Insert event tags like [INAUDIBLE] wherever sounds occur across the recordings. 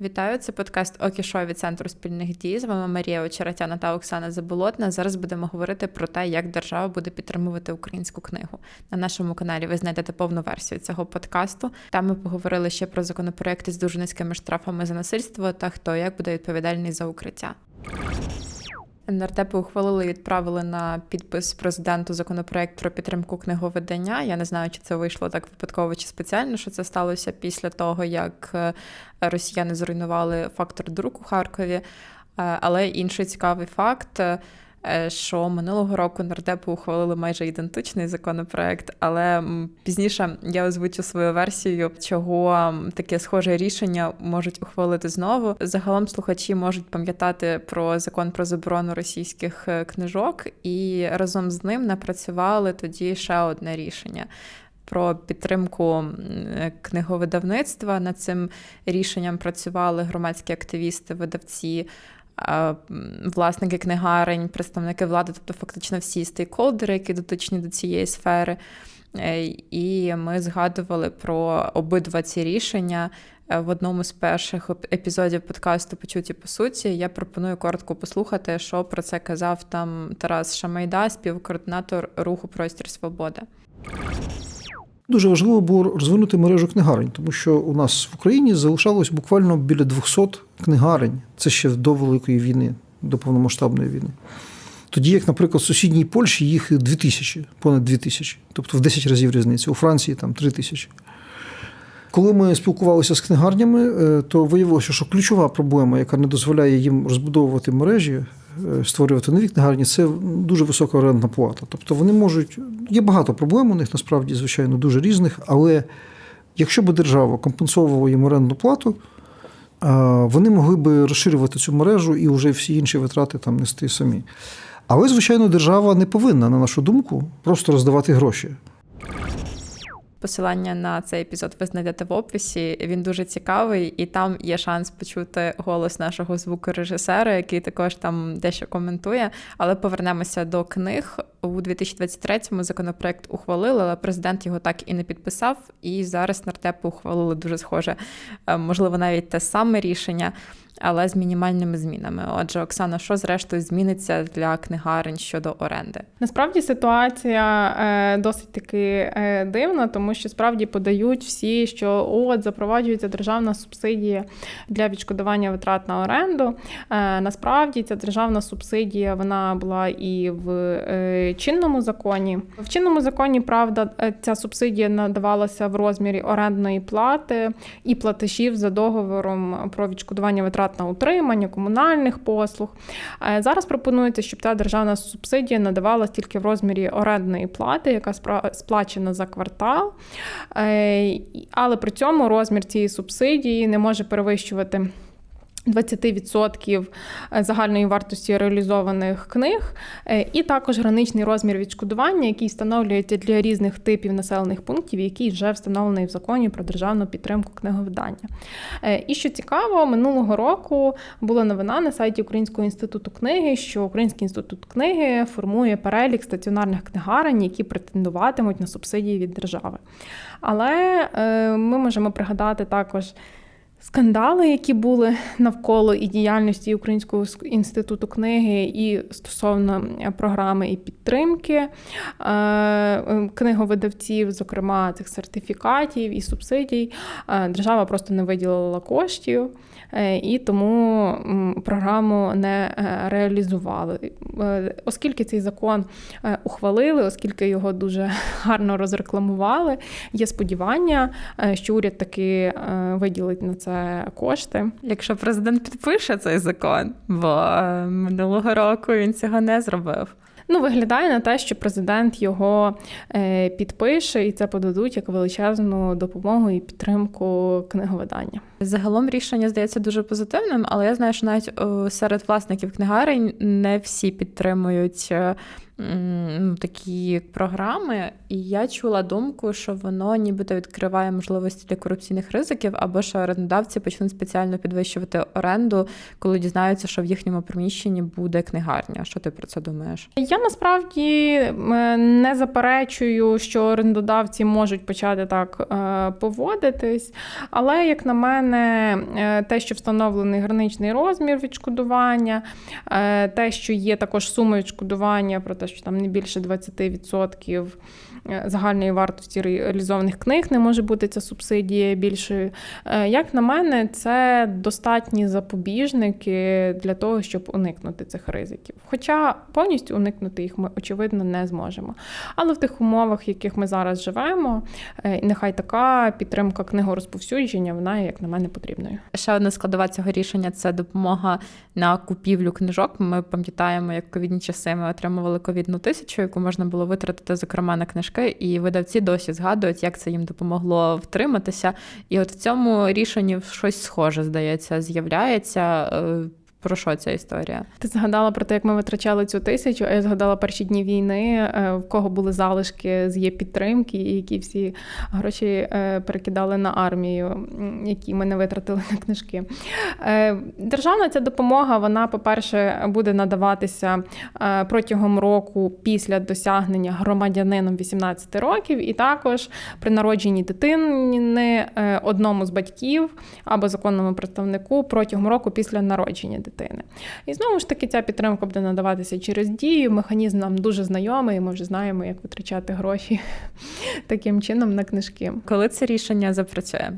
Вітаю, це подкаст Окішо від центру спільних дій. З вами Марія Очеретяна та Оксана Заболотна. Зараз будемо говорити про те, як держава буде підтримувати українську книгу. На нашому каналі ви знайдете повну версію цього подкасту. Там ми поговорили ще про законопроекти з дуже низькими штрафами за насильство та хто як буде відповідальний за укриття. Нардепи ухвалили і відправили на підпис президенту законопроект про підтримку книговидання. Я не знаю, чи це вийшло так випадково чи спеціально, що це сталося після того, як е, росіяни зруйнували фактор друку у Харкові. Е, Але інший цікавий факт. Е, Що минулого року нардепи ухвалили майже ідентичний законопроект, але пізніше я озвучу свою версію, чого таке схоже рішення можуть ухвалити знову. Загалом слухачі можуть пам'ятати про закон про заборону російських е, книжок, і разом з ним напрацювали тоді ще одне рішення. Про підтримку книговидавництва над цим рішенням працювали громадські активісти, видавці, власники книгарень, представники влади, тобто фактично всі стейкхолдери, які дотичні до цієї сфери. Е, І ми згадували про обидва ці рішення е, в одному з перших епізодів подкасту Почуті по суті. Я пропоную коротко послухати, що про це казав там Тарас Шамайда, співкоординатор руху Простір Свобода. Дуже важливо було розвинути мережу книгарень, тому що у нас в Україні залишалось буквально біля 200 книгарень. Це ще до Великої війни, до повномасштабної війни. Тоді, як, наприклад, в сусідній Польщі їх 2000, понад 2000, тобто в 10 разів різниця. У Франції там 3000. Коли ми спілкувалися з книгарнями, е, то виявилося, що ключова проблема, яка не дозволяє їм розбудовувати мережі, створювати нові книгарні, це дуже висока орендна плата. Тобто вони можуть. Є багато проблем у них насправді, звичайно, дуже різних, але якщо б держава компенсовувала їм орендну плату, е, вони могли би розширювати цю мережу і вже всі інші витрати там нести самі. Але, звичайно, держава не повинна, на нашу думку, просто роздавати гроші. Посилання на цей епізод ви знайдете в описі. Він дуже цікавий, і там є шанс почути голос нашого звукорежисера, який також там дещо коментує. Але повернемося до книг. У 2023-му законопроект ухвалили, але президент його так і не підписав. І зараз нардепи ухвалили дуже схоже, е, можливо, навіть те саме рішення. Але з мінімальними змінами. Отже, Оксана, що зрештою зміниться для книгарень щодо оренди? Насправді ситуація е, досить таки е, дивна, тому що справді подають всі, що от запроваджується державна субсидія для відшкодування витрат на оренду. Е, насправді ця державна субсидія вона була і в чинному законі. В чинному законі, правда, ця субсидія надавалася в розмірі орендної плати і платежів за договором про відшкодування витрат на утримання, комунальних послуг. Е, Зараз пропонується, щоб та державна субсидія надавалась тільки в розмірі орендної плати, яка сплачена за квартал. Е, Але при цьому розмір цієї субсидії не може перевищувати. 20% загальної вартості реалізованих книг, е, і також граничний розмір відшкодування, який встановлюється для різних типів населених пунктів, який вже встановлений в законі про державну підтримку книговидання. Е, І що цікаво, минулого року була новина на сайті Українського інституту книги, що Український інститут книги формує перелік стаціонарних книгарень, які претендуватимуть на субсидії від держави. Але е, ми можемо пригадати також. Скандали, які були навколо і діяльності Українського інституту книги, і стосовно е, програми і підтримки е, е, книговидавців, зокрема цих сертифікатів і субсидій, держава просто не виділила коштів, і тому програму не реалізували. Оскільки цей закон ухвалили, оскільки його дуже гарно розрекламували, є сподівання, що уряд таки виділить на це кошти. Якщо президент підпише цей закон, бо е, минулого року він цього не зробив. Ну, виглядає на те, що президент його е, підпише і це подадуть як величезну допомогу і підтримку книговидання. Загалом рішення здається дуже позитивним, але я знаю, що навіть серед власників книгарень не всі підтримують е, такі програми, і я чула думку, що воно нібито відкриває можливості для корупційних ризиків, або що орендодавці почнуть спеціально підвищувати оренду, коли дізнаються, що в їхньому приміщенні буде книгарня. Що ти про це думаєш? Я насправді не заперечую, що орендодавці можуть почати так е, поводитись, але, як на мене, е, те, що встановлений граничний розмір відшкодування, е, те, що є також сума відшкодування про те, що там не більше 20% е, загальної вартості реалізованих книг не може бути ця субсидія більшою. Е, Як на мене, це достатні запобіжники для того, щоб уникнути цих ризиків. Хоча повністю уникнути їх ми очевидно не зможемо. Але в тих умовах, в яких ми зараз живемо, е, нехай така підтримка книгорозповсюдження, вона, як на мене, потрібною. Ще одна складова цього рішення це допомога на купівлю книжок. Ми пам'ятаємо, як ковідні часи ми отримували ковідну тисячу, яку можна було витратити, зокрема, на книжки, і видавці досі згадують, як це їм допомогло втриматися. І от в цьому рішенні щось схоже, здається, з'являється. Про що ця історія? Ти згадала про те, як ми витрачали цю тисячу, а я згадала перші дні війни, е, в кого були залишки з є підтримки, і які всі гроші е, перекидали на армію, які ми не витратили на книжки. Е, Державна ця допомога, вона, по-перше, буде надаватися протягом року після досягнення громадянином 18 років, і також при народженні дитини одному з батьків або законному представнику протягом року після народження дитини. І знову ж таки, ця підтримка буде надаватися через дію. Механізм нам дуже знайомий, ми вже знаємо, як витрачати гроші [LAUGHS] таким чином на книжки. Коли це рішення запрацює?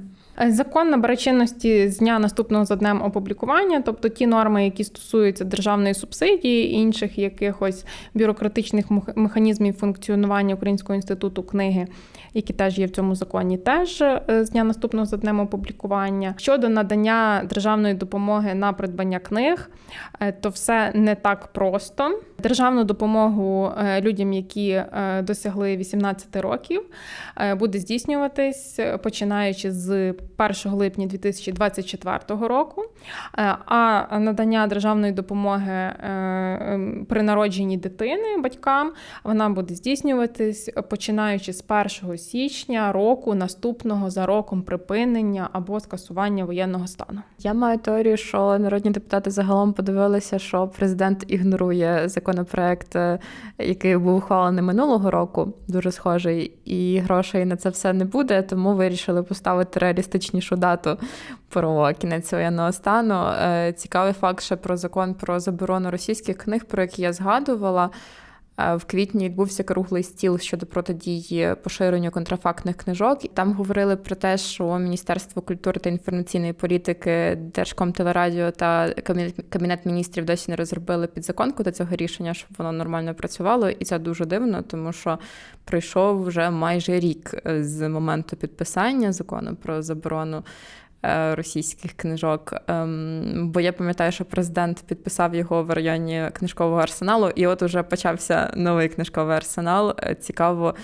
Закон набере чинності з дня наступного за днем опублікування, тобто ті норми, які стосуються державної субсидії, інших якихось бюрократичних механізмів функціонування Українського інституту книги, які теж є в цьому законі, теж е, з дня наступного за днем опублікування. Щодо надання державної допомоги на придбання книг, е, то все не так просто. Державну допомогу е, людям, які е, досягли 18 років, е, буде здійснюватись починаючи з 1 липня 2024 року. А надання державної допомоги при народженні дитини батькам вона буде здійснюватись починаючи з 1 січня року наступного за роком припинення або скасування воєнного стану. Я маю теорію, що народні депутати загалом подивилися, що президент ігнорує законопроект, е, який був ухвалений минулого року, дуже схожий, і грошей на це все не буде, тому вирішили поставити реалістичнішу дату про кінець воєнного стану. Е, Цікавий факт ще про закон про заборону російських книг, про який я згадувала. Е, В квітні відбувся круглий стіл щодо протидії поширенню контрафактних книжок. Там говорили про те, що Міністерство культури та інформаційної політики, Держкомтелерадіо та Кабінет міністрів досі не розробили підзаконку до цього рішення, щоб воно нормально працювало. І це дуже дивно, тому що пройшов вже майже рік е, з моменту підписання закону про заборону. Е, Російських книжок, Ем, бо я пам'ятаю, що президент підписав його в районі книжкового арсеналу, і от уже почався новий книжковий арсенал. Е, Цікаво,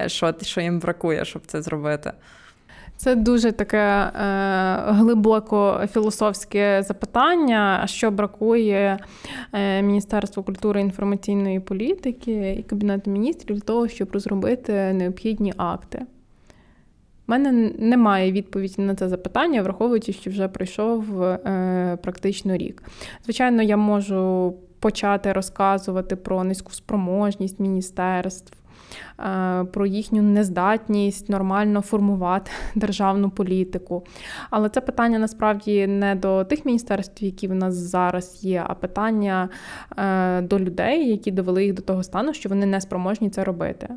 е, що, що їм бракує, щоб це зробити. Це дуже таке е, глибоко філософське запитання. Що бракує е, Міністерству культури інформаційної політики і Кабінету міністрів для того, щоб розробити необхідні акти? У мене немає відповіді на це запитання, враховуючи, що вже пройшов е, практично рік. Звичайно, я можу почати розказувати про низьку спроможність міністерств, е, про їхню нездатність нормально формувати [LAUGHS] державну політику. Але це питання насправді не до тих міністерств, які в нас зараз є, а питання е, до людей, які довели їх до того стану, що вони не спроможні це робити.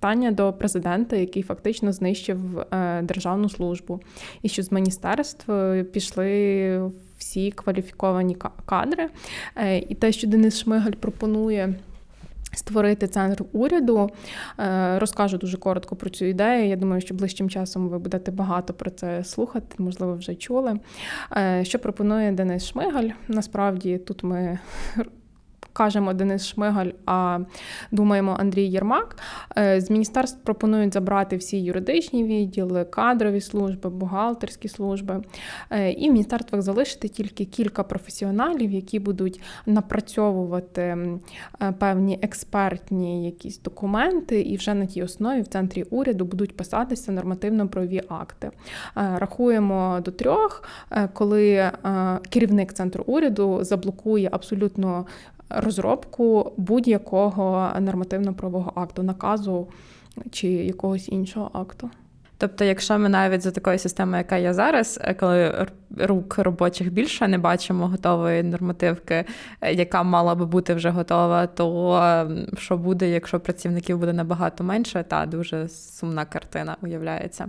Питання до президента, який фактично знищив е, державну службу, і що з міністерств пішли всі кваліфіковані кадри. Е, І те, що Денис Шмигаль пропонує. Створити центр уряду, Е, розкажу дуже коротко про цю ідею. Я думаю, що ближчим часом ви будете багато про це слухати, можливо, вже чули. Що пропонує Денис Шмигаль? Насправді тут ми кажемо Денис Шмигаль, а думаємо Андрій Єрмак. Е, З міністерств пропонують забрати всі юридичні відділи, кадрові служби, бухгалтерські служби. Е, І в міністерствах залишити тільки кілька професіоналів, які будуть напрацьовувати е, певні експертні якісь документи, і вже на тій основі в центрі уряду будуть писатися нормативно-правові акти. Рахуємо до трьох, коли керівник центру уряду заблокує абсолютно розробку будь-якого нормативно-правового акту, наказу чи якогось іншого акту. Тобто, якщо ми навіть за такою системою, яка є зараз, е, коли рук робочих більше не бачимо готової нормативки, е, яка мала би бути вже готова, то е, що буде, якщо працівників буде набагато менше, та дуже сумна картина уявляється.